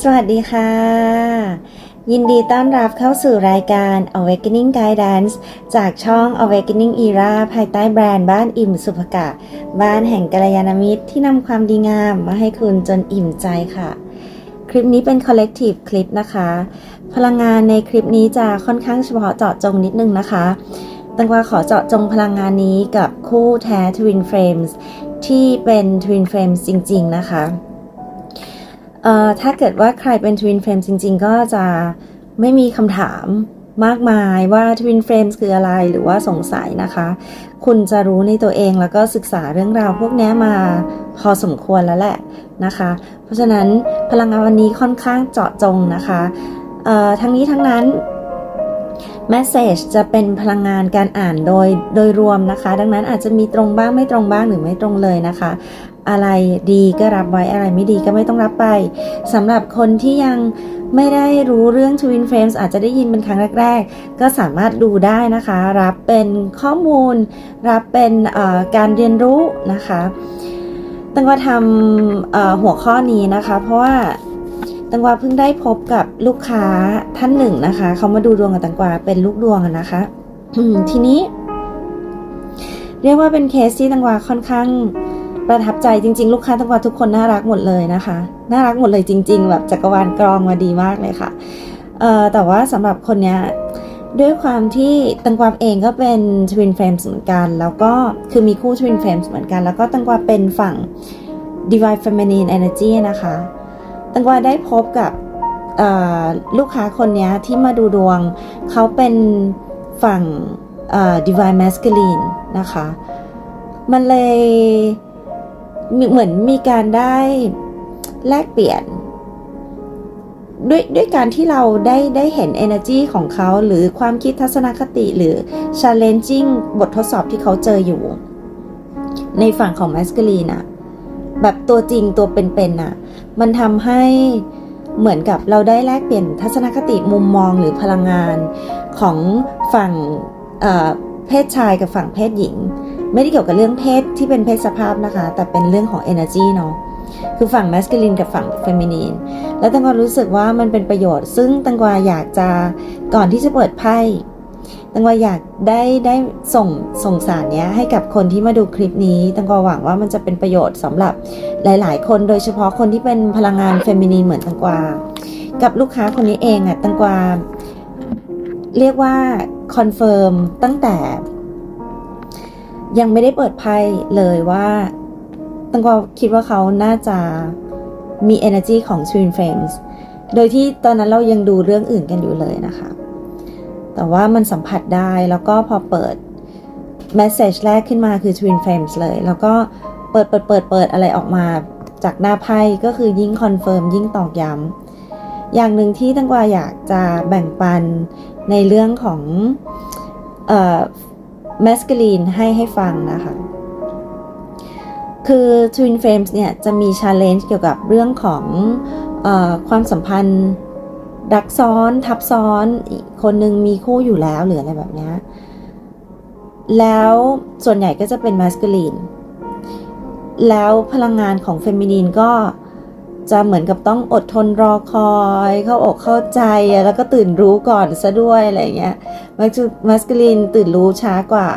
สวัสดีค่ะ ยินดีต้อนรับเข้าสู่รายการ Awakening Guidance จากช่อง Awakening Era ภายใต้แบรนด์บ้านอิ่มสุภกะ บ้านแห่งกัลยาณมิตรที่นำความดีงามมาให้คุณจนอิ่มใจค่ะ คลิปนี้เป็น collective คลิปนะคะ พลังงานในคลิปนี้จะค่อนข้างเฉพาะเจาะจงนิดนึงนะคะตังกวาขอเจาะจงพลังงานนี้กับคู่แท้ Twin Frames ที่เป็น Twin Frames จริง ๆ นะคะ เอ่อถ้าเกิดว่าใครเป็น Twin Frames จริง ๆ ก็จะไม่มีคำถามมากมายว่า Twin Frames คืออะไรหรือว่าสงสัยนะคะ คุณจะรู้ในตัวเองแล้วก็ศึกษาเรื่องราวพวกนี้มาพอสมควรแล้วแหละนะคะ เพราะฉะนั้นพลังงานวันนี้ค่อนข้างเจาะจงนะคะทั้งนี้ทั้งนั้น Message จะเป็นพลังงานการอ่านโดยโดยรวมนะคะ ดังนั้นอาจจะมีตรงบ้างไม่ตรงบ้างหรือไม่ตรงเลยนะคะ อะไรดีก็รับไว้อะไรไม่ดีก็ไม่ต้องรับไปสำหรับคนที่ยังไม่ได้รู้เรื่อง Twin Frames อาจจะได้ยินเป็นครั้งแรก ๆ ก็สามารถดูได้นะคะ รับเป็นข้อมูล รับเป็นการเรียนรู้นะคะตังว่าทำหัวข้อนี้นะคะ เพราะว่าตังกวาเพิ่งได้พบกับลูกค้าท่านหนึ่งนะคะ เขามาดูดวงกับตังกวาเป็นลูกดวงนะคะทีนี้ เรียกว่าเป็นเคสที่ตังกวาค่อนข้าง ประทับใจจริง ๆ ลูกค้าตั้งกวาทุกคนน่ารักหมดเลยนะคะ น่ารักหมดเลยจริง ๆ แบบจักรวาลกรองมาดีมากเลยค่ะเอ่อแต่ว่าสำหรับคนเนี้ยด้วยความที่ตังกวาเองก็เป็น Twin Flames เหมือนกัน แล้วก็คือมีคู่ Twin Flames เหมือนกัน แล้วก็ตังกวาเป็นฝั่ง Divine Feminine Energy นะคะตังกวาได้พบกับลูกค้าคนเนี้ยที่มาดูดวง เขาเป็นฝั่ง Divine Masculine นะคะ มันเลย เหมือนมีการได้แลกเปลี่ยน ด้วยด้วยการที่เราได้ได้เห็น energy ของเขาหรือความคิดทัศนคติหรือ challenging บททดสอบที่เขาเจออยู่ ในฝั่งของ masculine อะแบบตัวจริงตัวเป็นๆอะมันทำให้เหมือนกับเราได้แลกเปลี่ยนทัศนคติมุมมองหรือพลังงานของฝั่งเพศชายกับฝั่งเพศหญิง ไม่ได้เกี่ยวกับเรื่องเพศที่เป็นเพศสภาพนะคะ แต่เป็นเรื่องของ energy เนาะคือฝั่ง masculine กับฝั่ง feminine แล้วตังกวารู้สึกว่ามันเป็นประโยชน์ ซึ่งตังกวาอยากจะก่อนที่จะเปิดไพ่ตังกวาอยากได้ได้ส่งส่งสารเนี้ยให้กับคนที่มาดูคลิปนี้ตังกวาหวังว่ามันจะเป็นประโยชน์สำหรับหลาย ๆ คนโดยเฉพาะคนที่เป็นพลังงาน feminine เหมือนตังกวา กับลูกค้าคนนี้เองอะตังกวาเรียกว่าคอนเฟิร์มตั้งแต่ ยังไม่ได้เปิดไพ่เลยว่าตังกวคิดว่าเขาน่าจะมี energy ของ Twin Flames โดยที่ตอนนั้นเรายังดูเรื่องอื่นกันอยู่เลยนะคะ แต่ว่ามันสัมผัสได้แล้วก็พอเปิด message แรกขึ้นมาคือ Twin Flames เลย แล้วก็เปิดเปิดเปิดเปิดอะไรออกมาจากหน้าไพ่ก็คือยิ่งคอนเฟิร์มยิ่งตอกย้ำอย่างหนึ่งที่ตังกวาอยากจะแบ่งปันในเรื่องของ เอ่อ masculine ให้ให้ฟังนะคะ คือ Twin Flames เนี่ย จะมี challenge เกี่ยวกับเรื่องของอความสัมพันธ์รักซ้อน ทับซ้อนอีกคนนึงมีคู่อยู่แล้วหรืออะไรแบบนี้ แล้วส่วนใหญ่ก็จะเป็น masculine แล้วพลังงานของ feminine ก็ จะเหมือนกับต้องอดทนรอคอยเข้าอกเข้าใจ แล้วก็ตื่นรู้ก่อนซะด้วยอะไรเงี้ยมัสคูลินตื่นรู้ช้ากว่า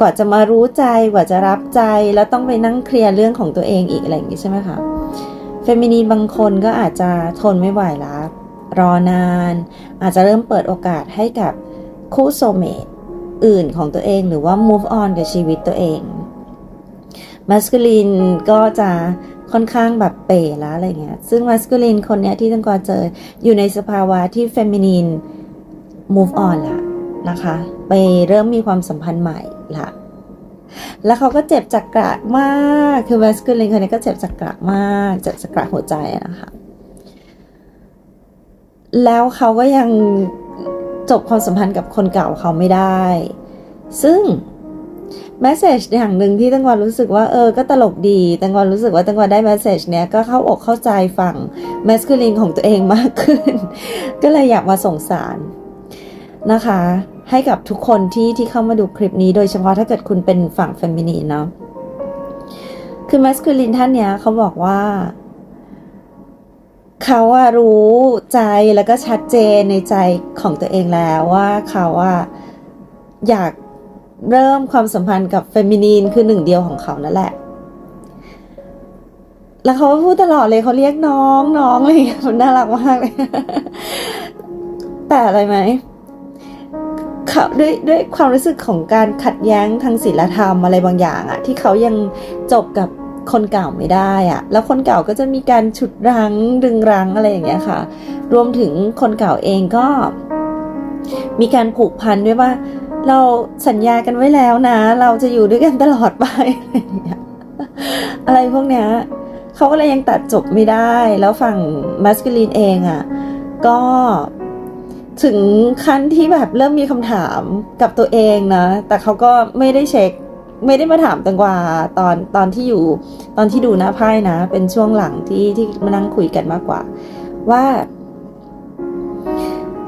กว่าจะมารู้ใจกว่าจะรับใจแล้วต้องไปนั่งเคลียร์เรื่องของตัวเองอีกอะไรอย่างงี้ใช่ไหมคะเฟมินีนบางคนก็อาจจะทนไม่ไหวละรอนาน อาจจะเริ่มเปิดโอกาสให้กับคู่โซเมตอื่นของตัวเองหรือว่า move on กับชีวิตตัวเองมัสคูลินก็จะ ค่อนข้างแบบเป๋แล้วอะไรเงี้ย ซึ่งมัสคูลินคนเนี้ยที่ตังกวาเจออยู่ในสภาวะที่เฟมินีน move on ละนะคะ ไปเริ่มมีความสัมพันธ์ใหม่ละแล้วเขาก็เจ็บจากกระมาก คือ masculine คนนี้ก็เจ็บจากกระมาก เจ็บจากกระหัวใจนะคะ แล้วเขาก็ยังจบความสัมพันธ์กับคนเก่าเขาไม่ได้ ซึ่ง แมสเซจอย่างหนึ่งที่ตังกวารู้สึกว่าเออก็ตลกดีตังกวารู้สึกว่าตังกวาได้แมสเซจเนี้ยก็เข้าอกเข้าใจฝั่ง masculine ของตัวเองมากขึ้น ก็เลยอยากมาส่งสารนะคะ ให้กับทุกคนที่ที่เข้ามาดูคลิปนี้โดยเฉพาะถ้าเกิดคุณเป็นฝั่งเฟมินีนเนาะคือ masculine ท่านเนี้ยเขาบอกว่าเขาอะรู้ใจแล้วก็ชัดเจนในใจของตัวเองแล้วว่าเขาอะอยาก เริ่มความสัมพันธ์กับเฟมินีนคือหนึ่งเดียวของเขานั่นแหละ แล้วเขาพูดตลอดเลยเขาเรียกน้องน้องอะไรอย่างเงี้ยมันน่ารักมากเลย แต่อะไรไหมเขาด้วยด้วยความรู้สึกของการขัดแย้งทางศีลธรรมอะไรบางอย่างอะที่เขายังจบกับคนเก่าไม่ได้อะแล้วคนเก่าก็จะมีการฉุดรั้งดึงรั้งอะไรอย่างเงี้ยค่ะ รวมถึงคนเก่าเองก็ มีการผูกพันด้วยว่า เราสัญญากันไว้แล้วนะ เราจะอยู่ด้วยกันตลอดไปอะไรพวกเนี้ยเขาก็เลยยังตัดจบไม่ได้ แล้วฝั่งมัสคูลีนเองอะ่ะ ก็ถึงขั้นที่แบบเริ่มมีคำถามกับตัวเองนะ แต่เขาก็ไม่ได้เช็ค ไม่ได้มาถามตังกวาตอนตอนที่อยู่ ตอนที่ดูหน้าไพ่นะ เป็นช่วงหลังที่ที่มานั่งคุยกันมากกว่า ว่า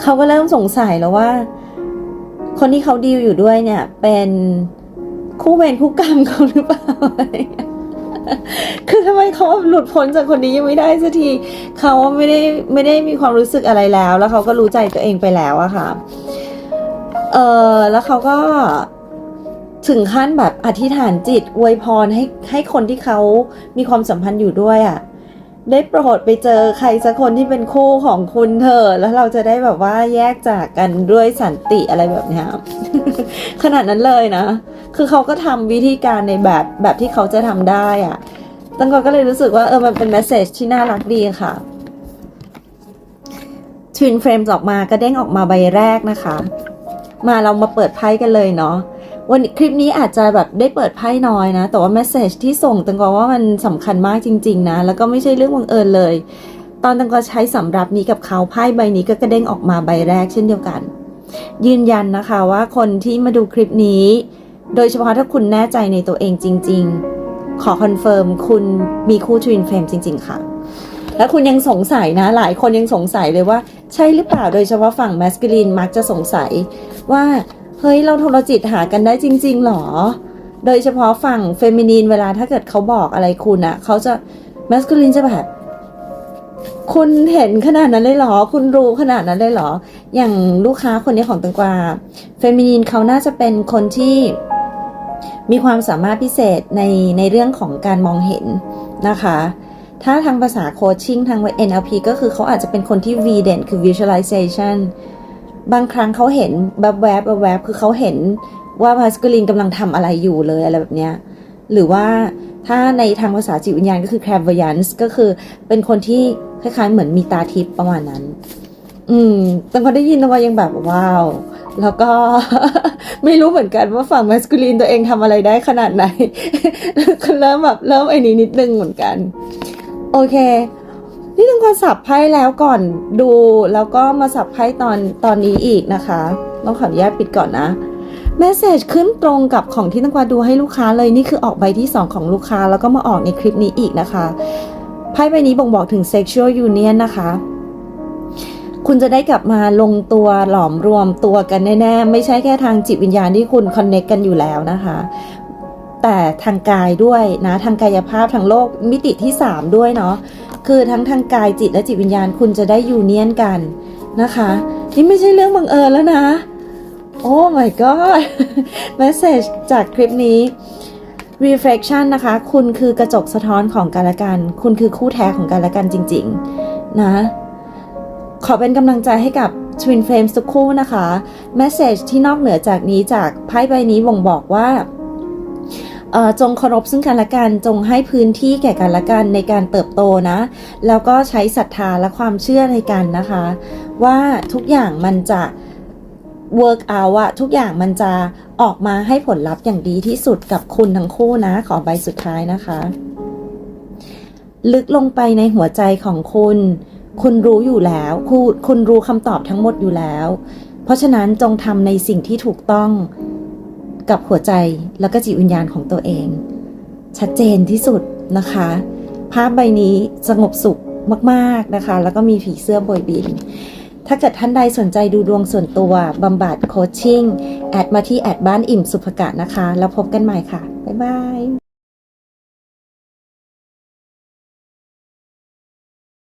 เขาก็เริ่มสงสัยแล้วว่า คนที่เขาดีลอยู่ด้วยเนี่ย เป็นคู่เวรคู่กรรมเขาหรือเปล่า คือทำไมเขาหลุดพ้นจากคนนี้ยังไม่ได้สักทีเขาไม่ได้ไม่ได้มีความรู้สึกอะไรแล้ว แล้วเขาก็รู้ใจตัวเองไปแล้วอะค่ะ เออแล้วเขาก็ถึงขั้นแบบอธิษฐานจิตอวยพรให้ให้คนที่เขามีความสัมพันธ์อยู่ด้วยอะ ได้โปรดไปเจอใครสักคนที่เป็นคู่ของคุณเถอะแล้วเราจะได้แบบว่าแยกจากกันด้วยสันติอะไรแบบนี้ขนาดนั้นเลยนะ คือเขาก็ทำวิธีการในแบบแบบที่เขาจะทำได้อะตั้งกอนก็เลยรู้สึกว่าเออมันเป็นแมสเซจที่น่ารักดีค่ะ Twin Frames ออกมากระเด้งออกมาใบแรกนะคะ มาเรามาเปิดไพ่กันเลยเนาะวันคลิปนี้อาจจะแบบได้เปิดไพ่น้อยนะ แต่ว่าแมสเซจที่ส่งตังกอว่ามันสำคัญมากจริง ๆ นะ แล้วก็ไม่ใช่เรื่องบังเอิญเลย ตอนตังกอใช้สำรับนี้กับเขาไพ่ใบนี้ก็กระเด้งออกมาใบแรกเช่นเดียวกัน ยืนยันนะคะว่าคนที่มาดูคลิปนี้ โดยเฉพาะถ้าคุณแน่ใจในตัวเองจริง ๆ ขอคอนเฟิร์มคุณมีคู่ Twin Flame จริง ๆ ค่ะ แล้วคุณยังสงสัยนะ หลายคนยังสงสัยเลยว่า ใช่หรือเปล่าโดยเฉพาะฝั่งแมสคูลินมักจะสงสัยว่าเฮ้ยเราโทรจิตหากันได้จริง ๆหรอ โดยเฉพาะฝั่งเฟมินีนเวลาถ้าเกิดเขาบอกอะไรคุณอะเขาจะแมสคูลินจะแบบคุณเห็นขนาดนั้นเลยเหรอ คุณรู้ขนาดนั้นเลยเหรอ อย่างลูกค้าคนนี้ของตังกวาเฟมินีนเขาน่าจะเป็นคนที่มีความสามารถพิเศษในในเรื่องของการมองเห็นนะคะ ถ้าทางภาษาโคชชิ่งทาง NLP ก็คือเขาอาจจะเป็นคนที่ V เด่นคือ visualization บางครั้งเขาเห็นแบบแวบแวบคือเขาเห็นว่ามาสคูลินกำลังทำอะไรอยู่เลยอะไรแบบเนี้ยหรือว่าถ้าในทางภาษาจิตวิญญาณก็คือ clairvoyance ก็คือเป็นคนที่คล้ายๆ เหมือนมีตาทิพย์ประมาณนั้น อืมแต่พอได้ยินแล้วก็ยังแบบว้าว แล้วก็ ไม่รู้เหมือนกันว่าฝั่งแมสคูลีนตัวเองทำอะไรได้ขนาดไหนก็เริ่มแบบเริ่มไอ้นี้นิดนึงเหมือนกัน โอเค นี่ต้องการสับไพ่แล้วก่อนดูแล้วก็มาสับไพ่ตอนตอนนี้อีกนะคะ ต้องขออนุญาตปิดก่อนนะแมสเซจขึ้นตรงกับของที่ต้องการดูให้ลูกค้าเลยนี่คือออกใบที่ 2 ของลูกค้าแล้วก็มาออกในคลิปนี้อีกนะคะไพ่ใบนี้บ่งบอกถึง sexual union นะคะคุณจะได้กลับมาลงตัวหลอมรวมตัวกันแน่ ๆ ไม่ใช่แค่ทางจิตวิญญาณที่คุณคอนเน c กกันอยู่แล้วนะคะ แต่ทางกายด้วยนะทางกายภาพทางโลกมิติที่ 3 ด้วยเนาะคือทั้งทางกายจิตและจิตวิญญาณคุณจะได้ยูเนียนกันนะคะ นี่ไม่ใช่เรื่องบังเอิญแล้วนะ โอ้ my god message จากคลิปนี้ reflection นะคะ คุณคือกระจกสะท้อนของกันและกัน คุณคือคู่แท้ของกันและกันจริง ๆ นะ ขอเป็นกำลังใจให้กับ Twin Flames ทุกคู่นะคะ Message ที่นอกเหนือจากนี้จากไพ่ใบนี้บ่งบอกว่า จงเคารพซึ่งกันและกันจงให้พื้นที่แก่กันและกันในการเติบโตนะ แล้วก็ใช้ศรัทธาและความเชื่อในกันนะคะ ว่าทุกอย่างมันจะ work out อะทุกอย่างมันจะออกมาให้ผลลัพธ์อย่างดีที่สุดกับคุณทั้งคู่นะ ขอใบสุดท้ายนะคะ ลึกลงไปในหัวใจของคุณ คุณรู้อยู่แล้วคุณคุณรู้คำตอบทั้งหมดอยู่แล้ว เพราะฉะนั้นจงทำในสิ่งที่ถูกต้อง กับหัวใจแล้วก็จิตวิญญาณของตัวเอง ชัดเจนที่สุดนะคะ ภาพใบนี้สงบสุขมากๆนะคะ แล้วก็มีผีเสื้อโบยบิน ถ้าเกิดท่านใดสนใจดูดวงส่วนตัวบำบัดโคชชิ่ง แอดมาที่แอดบ้านอิ่มสุภกะนะคะ แล้วพบกันใหม่ค่ะ บ๊ายบาย